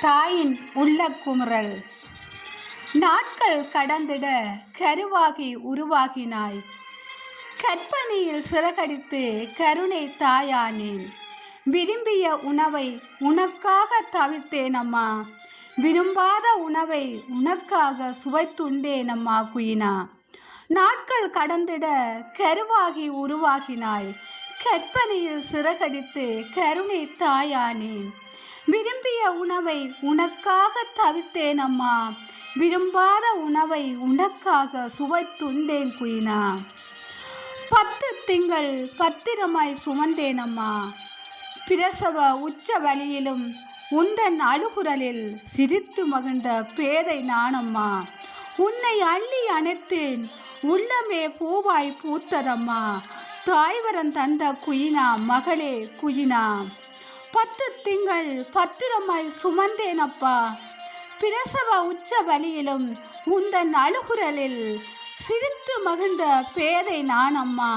தாயின் உள்ள குமுறல். நாட்கள் கடந்திட கருவாகி உருவாகினாய். கற்பனையில் சிறகடித்து கருணை தாயானேன். விரும்பிய உணவை உனக்காக தவிர்த்தேனம்மா. விரும்பாத உணவை உனக்காக சுவைத்துண்டேனம்மா குயினா. நாட்கள் கடந்திட கருவாகி உருவாகினாய். கற்பனையில் சிறகடித்து கருணை தாயானேன். விரும்பிய உணவை உனக்காக தவிர்த்தேனம்மா. விரும்பாத உணவை உனக்காக சுவைத்துண்டேன் குயினா. பத்து திங்கள் பத்திரமாய் சுமந்தேனம்மா. பிரசவ உச்ச வலியிலும் உந்தன் அழுகுரலில் சிரித்து மகிழ்ந்த பேதை நானம்மா. உன்னை அள்ளி அணைத்தேன் உள்ளமே பூவாய் பூத்ததம்மா. தாய்வரம் தந்த குயினா மகளே குயினா. பத்து திங்கள் பத்திரமாய் சுமந்தேனப்பா. பிரசவ உச்ச வலியிலும் உந்தன் அழுகுரலில் சிரித்து மகிழ்ந்த பேதை நானம்மா.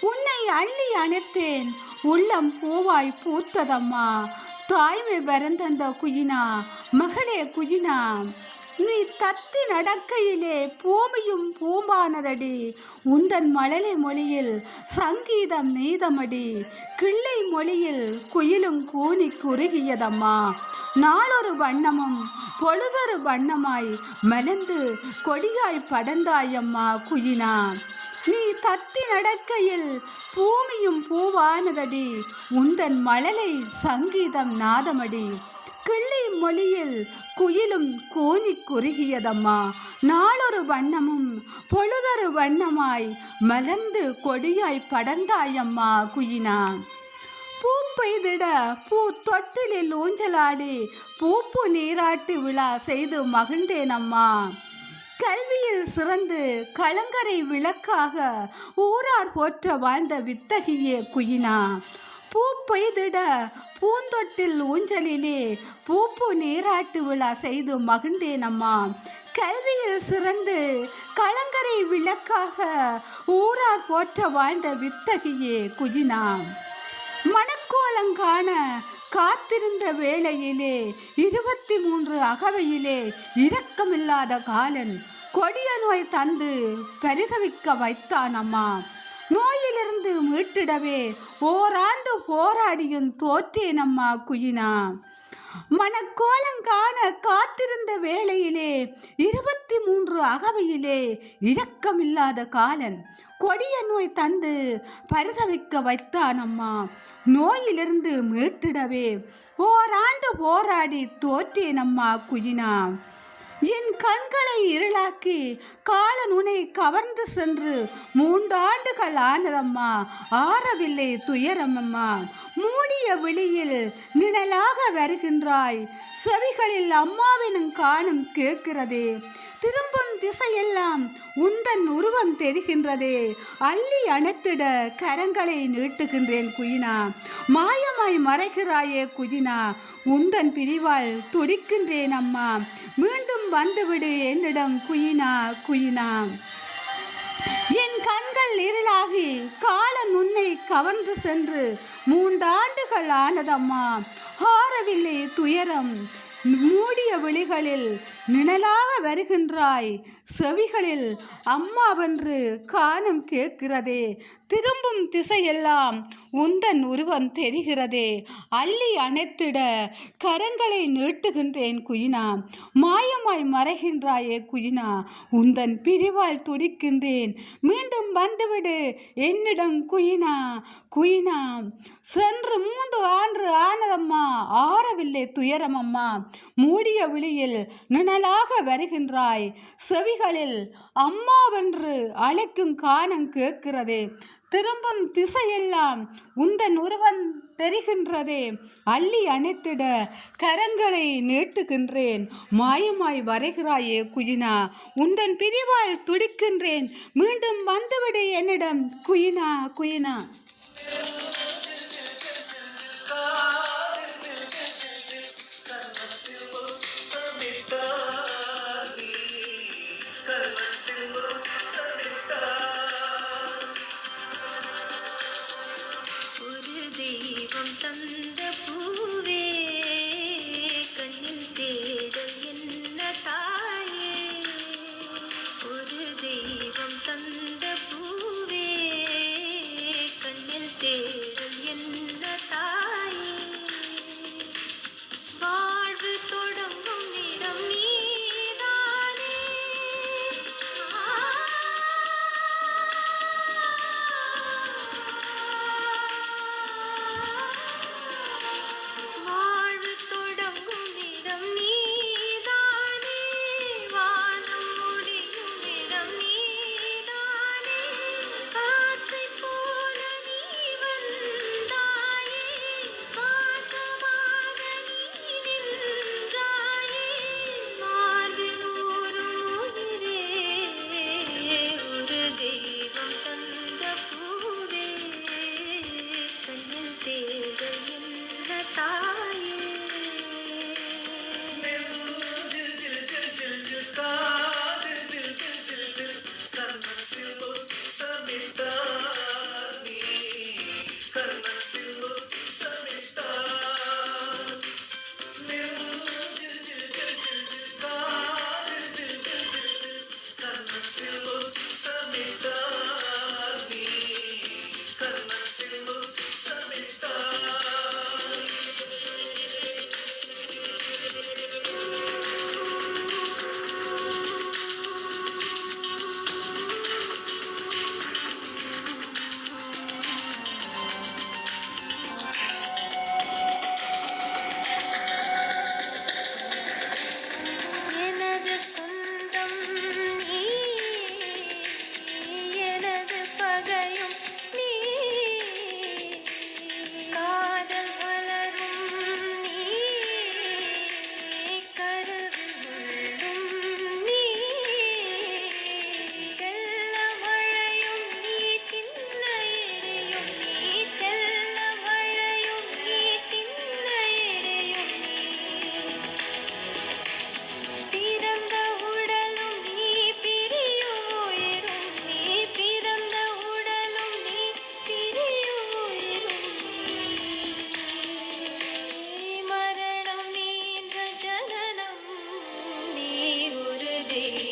உன்னை அள்ளி அணைத்தேன் உள்ளம் பூவாய் பூத்ததம்மா. தாய்மை பிறந்தந்த குயினா மகளே குயினா. நீ தத்தி நடக்கையிலே பூமியும் பூம்பானதடி. உந்தன் மழலை மொழியில் சங்கீதம் நீதமடி. கிள்ளை மொழியில் குயிலும் கூனி குறுகியதம்மா. நாளொரு வண்ணமும் பொழுதொரு வண்ணமாய் மலர்ந்து கொடியாய் படந்தாயம்மா குயினா நீ தத்தி நடக்கையில் பூமியும் பூவானதடி. உந்தன் மழலை சங்கீதம் நாதமடி. கிள்ளி மொழியில் குயிலும் கூனி குறுகியதம்மா. நாளொரு வண்ணமும் பொழுதொரு வண்ணமாய் மலர்ந்து கொடியாய் படந்தாயம்மா குயினா. பூ பெய்திட பூ தொட்டிலில் ஊஞ்சலாடி பூப்பு நீராட்டு விழா செய்து மகிழ்ந்தேனம்மா. கல்வியில் சிறந்து கலங்கரை விளக்காக ஊரார் போற்ற வாழ்ந்த வித்தகியே குயினா. பூ பெய்திட பூந்தொட்டில் ஊஞ்சலிலே பூப்பு நீராட்டு விழா செய்து மகிழ்ந்தேனம்மா. கல்வியில் சிறந்து கலங்கரை விளக்காக ஊரார் போற்ற வாழ்ந்த வித்தகியே குஜினாம் மணக்கோலங்கான காத்திருந்த வேளையிலே இருபத்தி மூன்று அகவையிலே இரக்கமில்லாத காலன் கொடிய நோய் தந்து பரிதவிக்க வைத்தான் அம்மா நோயிலிருந்து மீட்டிடவே ஓராண்டு போராடியும் தோற்றேனம்மா குயினா. மனக்கோலங்காண காத்திருந்த வேளையிலே இருபத்தி மூன்று அகவையிலே இரக்கமில்லாத காலன் கொடிய நோய் தந்து பரிதவிக்க வைத்தானம்மா. நோயிலிருந்து மீட்டிடவே ஓராண்டு போராடி தோற்றேனம்மா குயினா. என் கண்களை இருளாக்கி காலன் கவர்ந்து சென்று மூன்றாண்டுகள் ஆனதம்மா. ஆறவில்லை துயரமம்மா. மூடிய விழியில் நிழலாக வருகின்றாய். செவிகளில் அம்மாவினும் காணும் கேட்கிறதே. திரும்பும் திசையெல்லாம் உந்தன் உருவம் தெரிகின்றதே. அள்ளி அணைத்திட கரங்களை நீட்டுகின்றேன் குயினா. மாயமாய் மறைகிறாயே குயினா. உந்தன் பிரிவால் துடிக்கின்றேன் அம்மா. மீண்டும் வந்துவிடு என்னிடம் குயினா குயினா. என் கண்கள் இருளாகி கால் கவர்ந்து சென்று மூன்றாண்டுகள் ஆனதம்மா ஹாரவில்லை துயரம். மூடிய விழிகளில் நிழலாக வருகின்றாய். செவிகளில் அம்மாவென்று காணும் கேட்கிறதே. திரும்பும் திசையெல்லாம் உந்தன் உருவம் தெரிகிறதே. அள்ளி அணைத்திட கரங்களை நீட்டுகின்றேன் குயினா. மாயமாய் மறைகின்றாயே குயினா. உந்தன் பிரிவால் துடிக்கின்றேன். மீண்டும் வந்துவிடு என்னிடம் குயினா. குயினா சென்று மூன்று ஆண்டு ஆனதம்மா. ஆறவில்லை துயரமம்மா. மூடிய விழியில் நிழலாக வருகின்றாய். செவிகளில் அம்மாவென்று அழைக்கும் காணம் கேட்கிறதே. திரும்பும் திசையெல்லாம் உந்தன் உருவம் தெரிகின்றதே. அள்ளி அணைத்திட கரங்களை நீட்டுகின்றேன். மாயமாய் வரைகிறாயே குயினா. உந்தன் பிரிவால் துடிக்கின்றேன். மீண்டும் வந்துவிடு என்னிடம் குயினா குயினா. தெய்வம் தந்த பூவே. day.